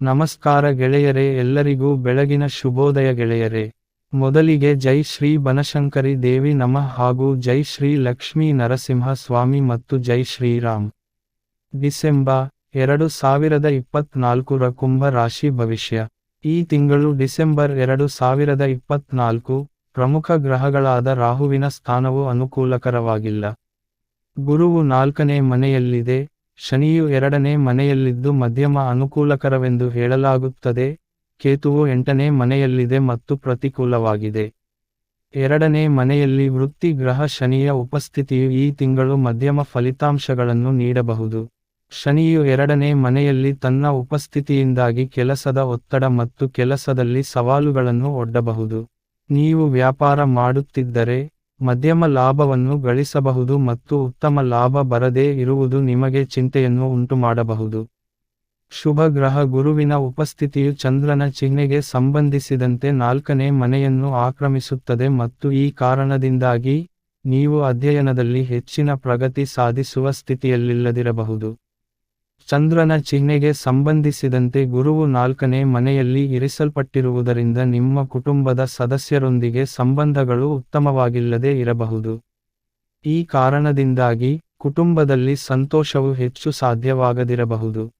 ನಮಸ್ಕಾರ ಗೆಳೆಯರೇ, ಎಲ್ಲರಿಗೂ ಬೆಳಗಿನ ಶುಭೋದಯ ಗೆಳೆಯರೇ. ಮೊದಲಿಗೆ ಜೈ ಶ್ರೀ ಬನಶಂಕರಿ ದೇವಿ ನಮಃ ಹಾಗೂ ಜೈ ಶ್ರೀ ಲಕ್ಷ್ಮೀ ನರಸಿಂಹ ಸ್ವಾಮಿ ಮತ್ತು ಜೈ ಶ್ರೀರಾಮ್ ಡಿಸೆಂಬರ್ ಎರಡು ಸಾವಿರದ ಇಪ್ಪತ್ನಾಲ್ಕರ ಕುಂಭ ರಾಶಿ ಭವಿಷ್ಯ. ಈ ತಿಂಗಳು ಡಿಸೆಂಬರ್ ಎರಡು ಸಾವಿರದ ಇಪ್ಪತ್ನಾಲ್ಕು ಪ್ರಮುಖ ಗ್ರಹಗಳಾದ ರಾಹುವಿನ ಸ್ಥಾನವು ಅನುಕೂಲಕರವಾಗಿಲ್ಲ. ಗುರುವು ನಾಲ್ಕನೇ ಮನೆಯಲ್ಲಿದೆ. ಶನಿಯು ಎರಡನೇ ಮನೆಯಲ್ಲಿದ್ದು ಮಧ್ಯಮ ಅನುಕೂಲಕರವೆಂದು ಹೇಳಲಾಗುತ್ತದೆ, ಕೇತುವು ಎಂಟನೇ ಮನೆಯಲ್ಲಿದೆ ಮತ್ತು ಪ್ರತಿಕೂಲವಾಗಿದೆ. ಎರಡನೇ ಮನೆಯಲ್ಲಿ ವೃತ್ತಿ ಗ್ರಹ ಶನಿಯ ಉಪಸ್ಥಿತಿಯು ಈ ತಿಂಗಳು ಮಧ್ಯಮ ಫಲಿತಾಂಶಗಳನ್ನು ನೀಡಬಹುದು. ಶನಿಯು ಎರಡನೇ ಮನೆಯಲ್ಲಿ ತನ್ನ ಉಪಸ್ಥಿತಿಯಿಂದಾಗಿ ಕೆಲಸದ ಒತ್ತಡ ಮತ್ತು ಕೆಲಸದಲ್ಲಿ ಸವಾಲುಗಳನ್ನು ಒಡ್ಡಬಹುದು. ನೀವು ವ್ಯಾಪಾರ ಮಾಡುತ್ತಿದ್ದರೆ ಮಧ್ಯಮ ಲಾಭವನ್ನು ಗಳಿಸಬಹುದು ಮತ್ತು ಉತ್ತಮ ಲಾಭ ಬರದೇ ಇರುವುದು ನಿಮಗೆ ಚಿಂತೆಯನ್ನು ಉಂಟುಮಾಡಬಹುದು. ಶುಭ ಗ್ರಹ ಗುರುವಿನ ಉಪಸ್ಥಿತಿಯು ಚಂದ್ರನ ಚಿಹ್ನೆಗೆ ಸಂಬಂಧಿಸಿದಂತೆ ನಾಲ್ಕನೇ ಮನೆಯನ್ನು ಆಕ್ರಮಿಸುತ್ತದೆ ಮತ್ತು ಈ ಕಾರಣದಿಂದಾಗಿ, ನೀವು ಅಧ್ಯಯನದಲ್ಲಿ ಹೆಚ್ಚಿನ ಪ್ರಗತಿ ಸಾಧಿಸುವ ಸ್ಥಿತಿಯಲ್ಲಿಲ್ಲದಿರಬಹುದು. ಚಂದ್ರನ ಚಿಹ್ನೆಗೆ ಸಂಬಂಧಿಸಿದಂತೆ ಗುರುವು ನಾಲ್ಕನೇ ಮನೆಯಲ್ಲಿ ಇರಿಸಲ್ಪಟ್ಟಿರುವುದರಿಂದ ನಿಮ್ಮ ಕುಟುಂಬದ ಸದಸ್ಯರೊಂದಿಗೆ ಸಂಬಂಧಗಳು ಉತ್ತಮವಾಗಿಲ್ಲದೆ ಇರಬಹುದು. ಈ ಕಾರಣದಿಂದಾಗಿ ಕುಟುಂಬದಲ್ಲಿ ಸಂತೋಷವು ಹೆಚ್ಚು ಸಾಧ್ಯವಾಗದಿರಬಹುದು.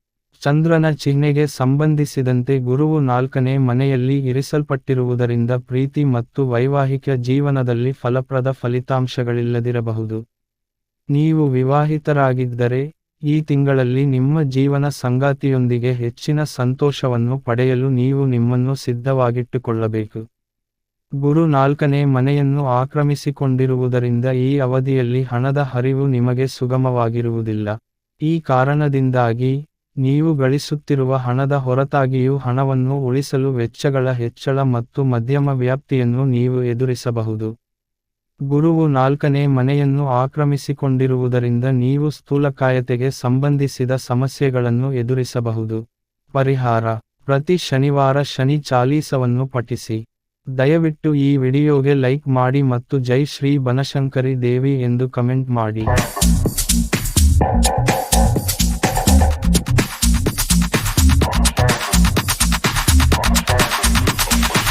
ಚಂದ್ರನ ಚಿಹ್ನೆಗೆ ಸಂಬಂಧಿಸಿದಂತೆ ಗುರುವು ನಾಲ್ಕನೇ ಮನೆಯಲ್ಲಿ ಇರಿಸಲ್ಪಟ್ಟಿರುವುದರಿಂದ ಪ್ರೀತಿ ಮತ್ತು ವೈವಾಹಿಕ ಜೀವನದಲ್ಲಿ ಫಲಪ್ರದ ಫಲಿತಾಂಶಗಳಿಲ್ಲದಿರಬಹುದು. ನೀವು ವಿವಾಹಿತರಾಗಿದ್ದರೆ ಈ ತಿಂಗಳಲ್ಲಿ ನಿಮ್ಮ ಜೀವನ ಸಂಗಾತಿಯೊಂದಿಗೆ ಹೆಚ್ಚಿನ ಸಂತೋಷವನ್ನು ಪಡೆಯಲು ನೀವು ನಿಮ್ಮನ್ನು ಸಿದ್ಧವಾಗಿಟ್ಟುಕೊಳ್ಳಬೇಕು. ಗುರು ನಾಲ್ಕನೇ ಮನೆಯನ್ನು ಆಕ್ರಮಿಸಿಕೊಂಡಿರುವುದರಿಂದ ಈ ಅವಧಿಯಲ್ಲಿ ಹಣದ ಹರಿವು ನಿಮಗೆ ಸುಗಮವಾಗಿರುವುದಿಲ್ಲ. ಈ ಕಾರಣದಿಂದಾಗಿ ನೀವು ಗಳಿಸುತ್ತಿರುವ ಹಣದ ಹೊರತಾಗಿಯೂ ಹಣವನ್ನು ಉಳಿಸಲು ವೆಚ್ಚಗಳ ಹೆಚ್ಚಳ ಮತ್ತು ಮಧ್ಯಮ ವ್ಯಾಪ್ತಿಯನ್ನು ನೀವು ಎದುರಿಸಬಹುದು. ಗುರುವು ನಾಲ್ಕನೇ ಮನೆಯನ್ನು ಆಕ್ರಮಿಸಿಕೊಂಡಿರುವುದರಿಂದ ನೀವು ಸ್ಥೂಲಕಾಯತೆಗೆ ಸಂಬಂಧಿಸಿದ ಸಮಸ್ಯೆಗಳನ್ನು ಎದುರಿಸಬಹುದು. ಪರಿಹಾರ. ಪ್ರತಿ ಶನಿವಾರ ಶನಿ ಚಾಲೀಸವನ್ನು ಪಠಿಸಿ. ದಯವಿಟ್ಟು ಈ ವಿಡಿಯೋಗೆ ಲೈಕ್ ಮಾಡಿ ಮತ್ತು ಜೈ ಶ್ರೀ ಬನಶಂಕರಿ ದೇವಿ ಎಂದು ಕಮೆಂಟ್ ಮಾಡಿ.